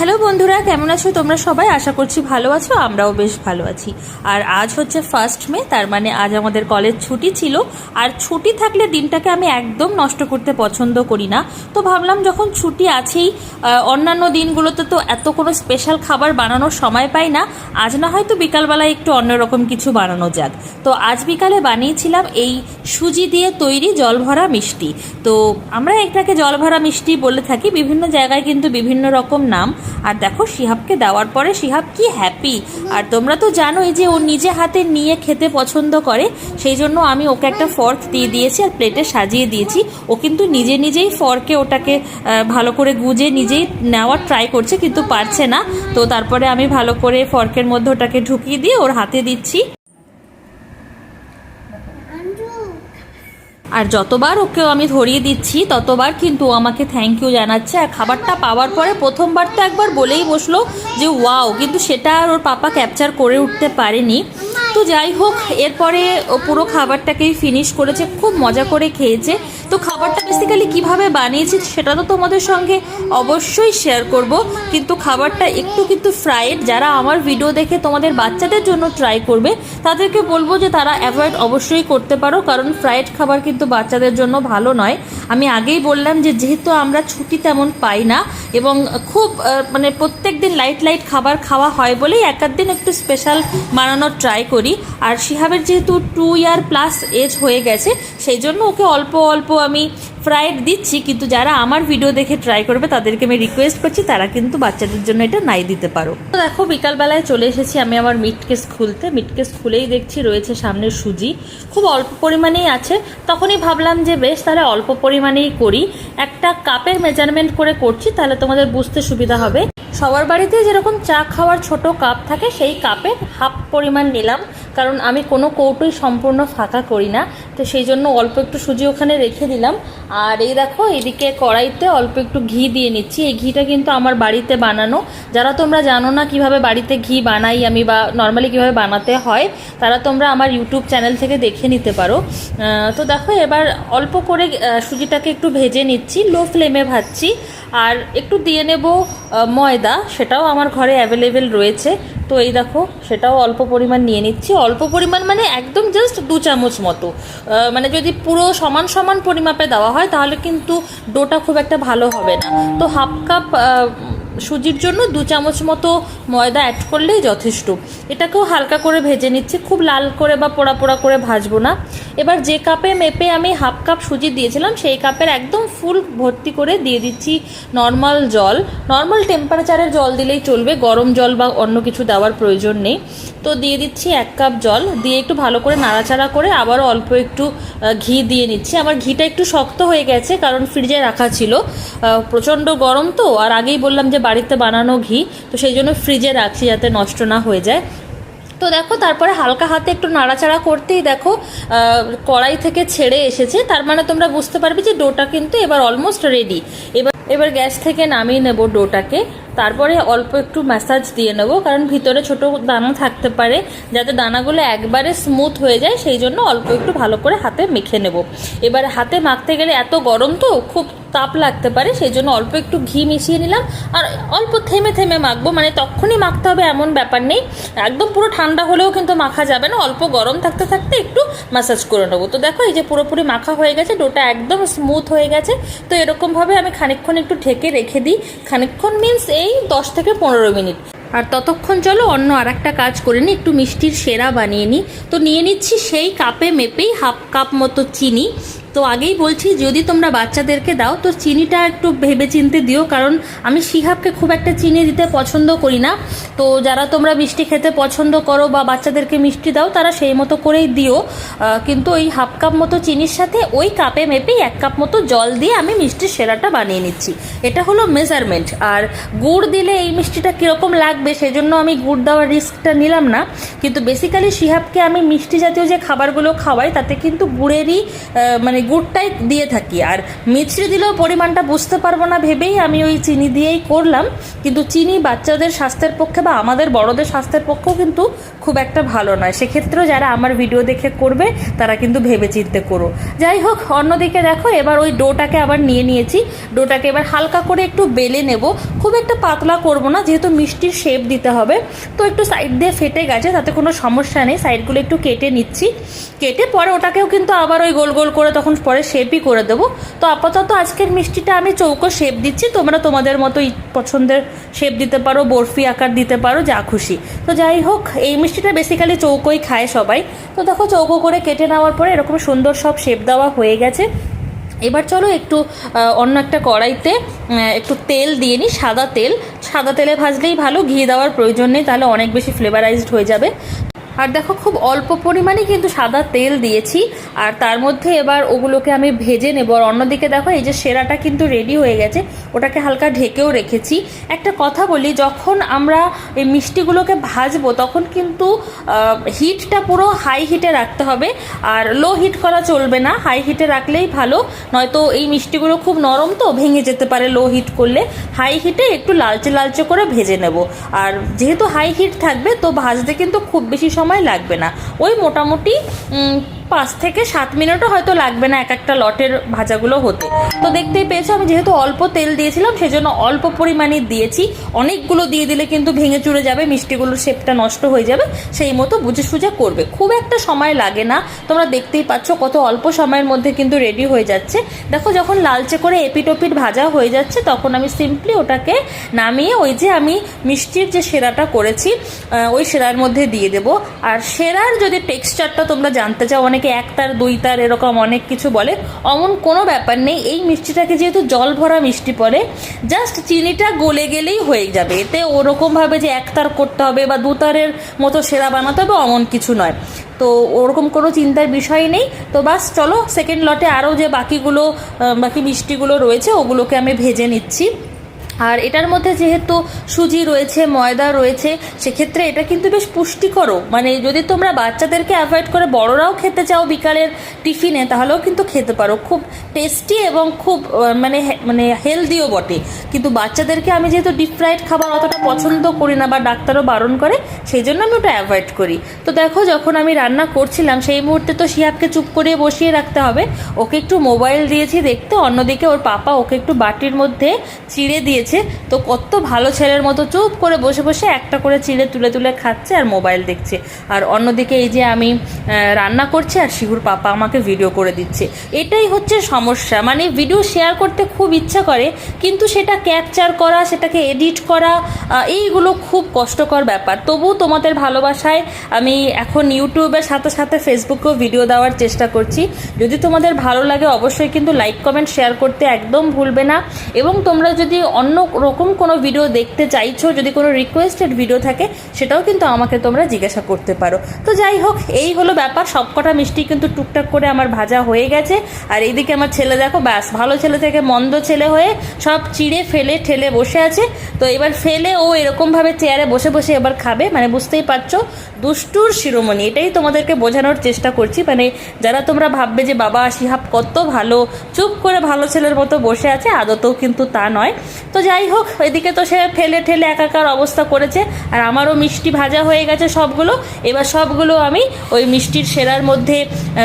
Hello বন্ধুরা, কেমন আছো? তোমরা সবাই আশা করছি ভালো আছো, আমরাও বেশ ভালো আছি। আর আজ হচ্ছে ফার্স্ট মে, তার মানে আজ আমাদের কলেজ ছুটি ছিল। আর ছুটি থাকলে দিনটাকে আমি একদম নষ্ট করতে পছন্দ করি না। তো ভাবলাম যখন ছুটি আছেই অন্যান্য দিনগুলোতে তো এত কোনো স্পেশাল খাবার বানানোর সময় পাই না। আজ না হয়তো বিকালবেলায় একটু অন্যরকম কিছু বানানো যাক। তো আজ বিকালে বানিয়েছিলাম এই সুজি দিয়ে তৈরি জলভরা মিষ্টি। তো আমরা এটাকে জলভরা মিষ্টি বলে থাকি, বিভিন্ন জায়গায় কিন্তু বিভিন্ন রকম নাম। আর দেখো শিহাবকে দেওয়ার পরে শিহাব কি হ্যাপি আর তোমরা তো জানোই যে ও নিজে হাতে নিয়ে খেতে পছন্দ করে, সেই জন্য আমি ওকে একটা ফর্ক দিয়ে দিয়েছি আর প্লেটে সাজিয়ে দিয়েছি। ও কিন্তু নিজে নিজেই ফর্কে ওটাকে ভালো করে গুজে নিজেই নেওয়ার ট্রাই করছে, কিন্তু পারছে না। তো তারপরে আমি ভালো করে ফর্কের মধ্যে ওটাকে ঢুকিয়ে দিয়ে ওর হাতে দিচ্ছি। আর যতবার ওকে আমি ধরিয়ে দিচ্ছি, ততবার কিন্তু আমাকে থ্যাংক ইউ জানাচ্ছে। আর খাবারটা পাওয়ার পরে প্রথমবার তো একবার বলেই বসল যে ওয়াও কিন্তু সেটা আর ওর পাপা ক্যাপচার করে উঠতে পারেনি। তো যাই হোক, এরপরে ও পুরো খাবারটাকেই ফিনিশ করেছে, খুব মজা করে খেয়েছে। তো খাবারটা বেসিক্যালি কীভাবে বানিয়েছি সেটা তো তোমাদের সঙ্গে অবশ্যই শেয়ার করব। কিন্তু খাবারটা একটু কিন্তু ফ্রাইড যারা আমার ভিডিও দেখে তোমাদের বাচ্চাদের জন্য ট্রাই করবে, তাদেরকে বলব যে তারা অ্যাভয়েড অবশ্যই করতে পারো, কারণ ফ্রাইড খাবার কিন্তু বাচ্চাদের জন্য ভালো নয়। আমি আগেই বললাম যে যেহেতু আমরা ছুটি তেমন পাই না, এবং খুব মানে প্রত্যেক দিন লাইট লাইট খাবার খাওয়া হয় বলেই এক দিন একটু স্পেশাল বানানোর ট্রাই করি। আর শিহাবের যেহেতু টু ইয়ার প্লাস এজ হয়ে গেছে, সেই জন্য ওকে অল্প অল্প আমি ফ্রাইড দিচ্ছি। কিন্তু যারা আমার ভিডিও দেখে ট্রাই করবে, তাদেরকে আমি রিকোয়েস্ট করছি, তারা কিন্তু বাচ্চাদের জন্য এটা নাই দিতে পারো। তো দেখো, বিকালবেলায় চলে এসেছি আমি আমার মিট কেস খুলতে। মিট কেস খুলেই দেখছি রয়েছে সামনে সুজি। খুব অল্প পরিমাণেই আছে। তখনই ভাবলাম যে বেশ, তাহলে অল্প পরিমাণেই করি। একটা কাপের মেজারমেন্ট করে করছি, তাহলে তোমাদের বুঝতে সুবিধা হবে। সবার বাড়িতে যেরকম চা খাওয়ার ছোট কাপ থাকে, সেই কাপের হাফ পরিমাণ নিলাম। কারণ আমি কোনো কৌটোই সম্পূর্ণ ফাঁকা করি না। তো সেই জন্য অল্প একটু সুজি ওখানে রেখে দিলাম। আর এই দেখো এদিকে কড়াইতে অল্প একটু ঘি দিয়ে নিচ্ছি। এই ঘিটা কিন্তু আমার বাড়িতে বানানো। যারা তোমরা জানো না কীভাবে বাড়িতে ঘি বানাই আমি বা নর্মালি কীভাবে বানাতে হয়, তারা তোমরা আমার ইউটিউব চ্যানেল থেকে দেখে নিতে পারো। তো দেখো, এবার অল্প করে সুজিটাকে একটু ভেজে নিচ্ছি। লো ফ্লেমে ভাজছি। আর একটু দিয়ে নেব ময়দা, সেটাও আমার ঘরে অ্যাভেলেবেল রয়েছে। তো এই দেখো, সেটাও অল্প পরিমাণ নিয়ে নিচ্ছি। অল্প পরিমাণ মানে একদম জাস্ট দু চামচ মতো। মানে যদি পুরো সমান সমান পরিমাপে দেওয়া হয়, তাহলে কিন্তু ডোটা খুব একটা ভালো হবে না। তো হাফ কাপ সুজির জন্য দু চামচ মতো ময়দা অ্যাড করলেই যথেষ্ট। এটাকেও হালকা করে ভেজে নিচ্ছি, খুব লাল করে বা পোড়া পোড়া করে ভাজবো না। এবার যে কাপে মেপে আমি হাফ কাপ সুজি দিয়েছিলাম, সেই কাপের একদম ফুল ভর্তি করে দিয়ে দিচ্ছি নর্মাল জল। নর্মাল টেম্পারেচারের জল দিলেই চলবে, গরম জল বা অন্য কিছু দেওয়ার প্রয়োজন নেই। তো দিয়ে দিচ্ছি এক কাপ জল। দিয়ে একটু ভালো করে নাড়াচাড়া করে আবারও অল্প একটু ঘি দিয়ে নিচ্ছি। আমার ঘিটা একটু শক্ত হয়ে গেছে কারণ ফ্রিজে রাখা ছিল। প্রচণ্ড গরম তো, আর আগেই বললাম যে বাড়িতে বানানো ঘি, তো সেই জন্য ফ্রিজে রাখছি যাতে নষ্ট না হয়ে যায়। তো দেখো, তারপরে হালকা হাতে একটু নাড়াচাড়া করতেই দেখো কড়াই থেকে ছেড়ে এসেছে। তার মানে তোমরা বুঝতে পারবে যে ডোটা কিন্তু এবার অলমোস্ট রেডি এবার এবার গ্যাস থেকে নামিয়ে নেব ডোটাকে। তারপরে অল্প একটু ম্যাসাজ দিয়ে নেব, কারণ ভিতরে ছোট দানা থাকতে পারে, যাতে দানাগুলো একবারে স্মুথ হয়ে যায়, সেই জন্য অল্প একটু ভালো করে হাতে মেখে নেব। এবার হাতে মাখতে গেলে এত গরম তো, খুব তাপ লাগতে পারে সেই জন্য অল্প একটু ঘি মিশিয়ে নিলাম। আর অল্প থেমে থেমে মাখবো মানে তখনই মাখতে হবে এমন ব্যাপার নেই। একদম পুরো ঠান্ডা হলেও কিন্তু মাখা যাবে না, অল্প গরম থাকতে থাকতে একটু ম্যাসাজ করে নেব। তো দেখো, এই যে পুরোপুরি মাখা হয়ে গেছে, ডোটা একদম স্মুথ হয়ে গেছে। তো এরকমভাবে আমি খানিকক্ষণ একটু ঢেকে রেখে দিই। খানিকক্ষণ মিন্স এই দশ থেকে পনেরো মিনিট। আর ততক্ষণ চলো অন্য আর একটা কাজ করে নিই, একটু মিষ্টির সেরা বানিয়ে নিই। তো নিয়ে নিচ্ছি সেই কাপে মেপেই হাফ কাপ মতো চিনি। তো আগেই বলছি, যদি তোমরা বাচ্চাদেরকে দাও, তো চিনিটা একটু ভেবে চিনতে দিও, কারণ আমি শিহাবকে খুব একটা চিনি দিতে পছন্দ করি না। তো যারা তোমরা মিষ্টি খেতে পছন্দ করো বা বাচ্চাদেরকে মিষ্টি দাও, তারা সেই মতো করেই দিও। কিন্তু ওই হাফ কাপ মতো চিনির সাথে ওই কাপে মেপেই এক কাপ মতো জল দিয়ে আমি মিষ্টির সেরাটা বানিয়ে নিচ্ছি। এটা হলো মেজারমেন্ট আর গুড় দিলে এই মিষ্টিটা কীরকম লাগবে, সেজন্য আমি গুড় দেওয়ার রিস্কটা নিলাম না। কিন্তু বেসিক্যালি শিহাবকে আমি মিষ্টি জাতীয় যে খাবারগুলো খাওয়াই, তাতে কিন্তু গুড়েরই মানে গুড়টাই দিয়ে থাকি। আর মিছরি দিলেও পরিমাণটা বুঝতে পারব না ভেবেই আমি ওই চিনি দিয়েই করলাম। কিন্তু চিনি বাচ্চাদের স্বাস্থ্যের পক্ষে বা আমাদের বড়দের স্বাস্থ্যের পক্ষেও কিন্তু খুব একটা ভালো নয়। সেক্ষেত্রেও যারা আমার ভিডিও দেখে করবে, তারা কিন্তু ভেবে চিনতে করো। যাই হোক, অন্যদিকে দেখো, এবার ওই ডোটাকে আবার নিয়ে নিয়েছি। ডোটাকে এবার হালকা করে একটু বেলে নেব। খুব একটা পাতলা করব না, যেহেতু মিষ্টির শেপ দিতে হবে। তো একটু সাইড দিয়ে ফেটে গেছে, তাতে কোনো সমস্যা নেই। সাইডগুলো একটু কেটে নিচ্ছি। কেটে পরে ওটাকেও কিন্তু আবার ওই গোল গোল করে তখন পরে শেপই করে দেবো। তো আপাতত আজকের মিষ্টিটা আমি চৌকো শেপ দিচ্ছি, তোমরা তোমাদের মতো পছন্দের শেপ দিতে পারো, বরফি আকার দিতে পারো, যা খুশি। তো যাই হোক, এই মিষ্টিটা বেসিক্যালি চৌকোই খায় সবাই। তো দেখো চৌকো করে কেটে নেওয়ার পরে এরকম সুন্দর সব শেপ দেওয়া হয়ে গেছে। এবার চলো একটু অন্য একটা কড়াইতে একটু তেল দিয়ে নিই, সাদা তেল। সাদা তেলে ভাজলেই ভালো, ঘি দেওয়ার প্রয়োজন নেই, তাহলে অনেক বেশি ফ্লেভারাইজড হয়ে যাবে। আর দেখো, খুব অল্প পরিমাণে কিন্তু সাদা তেল দিয়েছি। আর তার মধ্যে এবার ওগুলোকে আমি ভেজে নেব। আর অন্যদিকে দেখো, এই যে সেরাটা কিন্তু রেডি হয়ে গেছে। ওটাকে হালকা ঢেকেও রেখেছি। একটা কথা বলি, যখন আমরা এই মিষ্টিগুলোকে ভাজবো, তখন কিন্তু হিটটা পুরো হাই হিটে রাখতে হবে। আর লো হিট করা চলবে না। হাই হিটে রাখলেই ভালো। নয়তো এই মিষ্টিগুলো খুব নরম তো, ভেঙে যেতে পারে লো হিট করলে। হাই হিটে একটু লালচে লালচে করে ভেজে নেব। আর যেহেতু হাই হিট থাকবে, তো ভাজতে কিন্তু খুব বেশি সময় লাগবে না। ওই মোটামুটি পাঁচ থেকে সাত মিনিটও হয়তো লাগবে না এক একটা লটের ভাজাগুলো হতে। তো দেখতেই পেয়েছ, আমি যেহেতু অল্প তেল দিয়েছিলাম, সেজন্য অল্প পরিমাণে দিয়েছি। অনেকগুলো দিয়ে দিলে কিন্তু ভেঙে চুরে যাবে, মিষ্টিগুলোর শেপটা নষ্ট হয়ে যাবে, সেই মতো বুঝে সুঝে করবে। খুব একটা সময় লাগে না, তোমরা দেখতেই পাচ্ছ কত অল্প সময়ের মধ্যে কিন্তু রেডি হয়ে যাচ্ছে। দেখো, যখন লালচে করে এপিটোপিট ভাজা হয়ে যাচ্ছে, তখন আমি সিম্পলি ওটাকে নামিয়ে ওই যে আমি মিষ্টির যে সেরাটা করেছি ওই সেরার মধ্যে দিয়ে দেব। আর সেরার যদি টেক্সচারটা তোমরা জানতে চাও, অনেকে এক তার দুই তার এরকম অনেক কিছু বলে। অমন কোনো ব্যাপার নেই, এই মিষ্টিটাকে যেহেতু জল ভরা মিষ্টি পড়ে, জাস্ট চিনিটা গলে গেলেই হয়ে যাবে। এতে ওরকমভাবে যে এক তার করতে হবে বা দু তারের মতো সেরা বানাতে হবে, অমন কিছু নয়। তো ওরকম কোনো চিন্তার বিষয় নেই। তো বাস চলো সেকেন্ড লটে আরও যে বাকিগুলো বাকি মিষ্টিগুলো রয়েছে, ওগুলোকে আমি ভেজে নিচ্ছি। আর এটার মধ্যে যেহেতু সুজি রয়েছে, ময়দা রয়েছে, সেক্ষেত্রে এটা কিন্তু বেশ পুষ্টিকরও। মানে যদি তোমরা বাচ্চাদেরকে অ্যাভয়েড করে বড়রাও খেতে চাও বিকালের টিফিনে, তাহলেও কিন্তু খেতে পারো। খুব টেস্টি এবং খুব মানে মানে হেলদিও বটে। কিন্তু বাচ্চাদেরকে আমি যেহেতু ডিপ ফ্রাইড খাবার অতটা পছন্দ করি না বা ডাক্তারও বারণ করে, সেই জন্য আমি ওটা অ্যাভয়েড করি। তো দেখো, যখন আমি রান্না করছিলাম, সেই মুহূর্তে তো শিয়াবকে চুপ করে বসিয়ে রাখতে হবে। ওকে একটু মোবাইল দিয়েছি দেখতে, অন্যদিকে ওর পাপা ওকে একটু বাটির মধ্যে চিড়ে দিয়েছে। তো কত ভালো ছেলের মতো চুপ করে বসে বসে একটা করে চিড়ে তুলে তুলে খাচ্ছে আর মোবাইল দেখছে। আর অন্যদিকে এই যে আমি রান্না করছি আর শিহুর পাপা আমাকে ভিডিও করে দিচ্ছে। এটাই হচ্ছে সমস্যা। মানে ভিডিও শেয়ার করতে খুব ইচ্ছা করে, কিন্তু সেটা ক্যাপচার করা, সেটাকে এডিট করা এইগুলো খুব কষ্টকর ব্যাপার। তবু তোমাদের ভালোবাসায় আমি এখন ইউটিউবের সাথে সাথে ফেসবুকেও ভিডিও দেওয়ার চেষ্টা করছি। যদি তোমাদের ভালো লাগে অবশ্যই কিন্তু লাইক কমেন্ট শেয়ার করতে একদম ভুলবে না। এবং তোমরা যদি অন্য রকম কোনো ভিডিও দেখতে চাইছো, যদি কোনো রিকোয়েস্টেড ভিডিও থাকে, সেটাও কিন্তু আমাকে তোমরা জিজ্ঞাসা করতে পারো। তো যাই হোক, এই হলো ব্যাপার। সবকটা মিষ্টি কিন্তু টুকটাক করে আমার ভাজা হয়ে গেছে। আর এইদিকে আমার ছেলে দেখো, ব্যাস, ভালো ছেলে থেকে মন্দ ছেলে হয়ে সব চিড়ে ফেলে ঠেলে বসে আছে। তো এবার ফেলে ও এরকমভাবে চেয়ারে বসে বসে এবার খাবে মানে বুঝতেই পারছ, দুষ্টুর শিরোমণি। এটাই তোমাদেরকে বোঝানোর চেষ্টা করছি। মানে যারা তোমরা ভাববে যে, বাবা, শিহাব কত ভালো, চুপ করে ভালো ছেলের মতো বসে আছে, আদতেও কিন্তু তা নয়। তো যাই হোক, এদিকে তো সে ফেলে ঠেলে একাকার অবস্থা করেছে। আর আমারও মিষ্টি ভাজা হয়ে গেছে সবগুলো। এবার সবগুলো আমি ওই মিষ্টির সেরার মধ্যে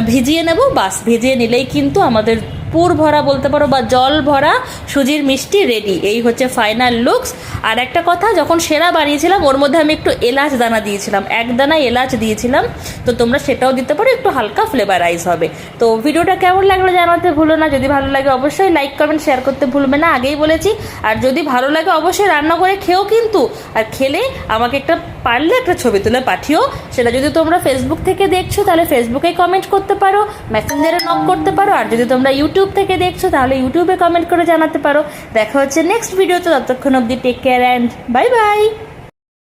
ভিজিয়ে নেব। বাস, ভিজিয়ে নিলেই কিন্তু আমাদের পুর ভরা বলতে পারো বা জল ভরা সুজির মিষ্টি রেডি এই হচ্ছে ফাইনাল লুকস আর একটা কথা, যখন সেরা বানিয়েছিলাম, ওর মধ্যে আমি একটু এলাচ দানা দিয়েছিলাম। এক দানা এলাচ দিয়েছিলাম। তো তোমরা সেটাও দিতে পারো, একটু হালকা ফ্লেভারাইজ হবে। তো ভিডিওটা কেমন লাগল জানাতে ভুলো না। যদি ভালো লাগে অবশ্যই লাইক কমেন্ট শেয়ার করতে ভুলবে না। আগেই বলেছি, আর যদি ভালো লাগে অবশ্যই রান্না করে খেও কিন্তু। আর খেলে আমাকে একটা, পারলে একটা ছবি তুলে পাঠিও। সেটা যদি তোমরা ফেসবুক থেকে দেখছ, তাহলে ফেসবুকে কমেন্ট করতে পারো মেসেঞ্জারে নক করতে পারো। আর যদি তোমরা ইউটিউব থেকে দেখছ, তাহলে ইউটিউবে কমেন্ট করে জানাতে পারো। দেখা হচ্ছে নেক্সট ভিডিওতে ততক্ষণ অব্দি take care and bye bye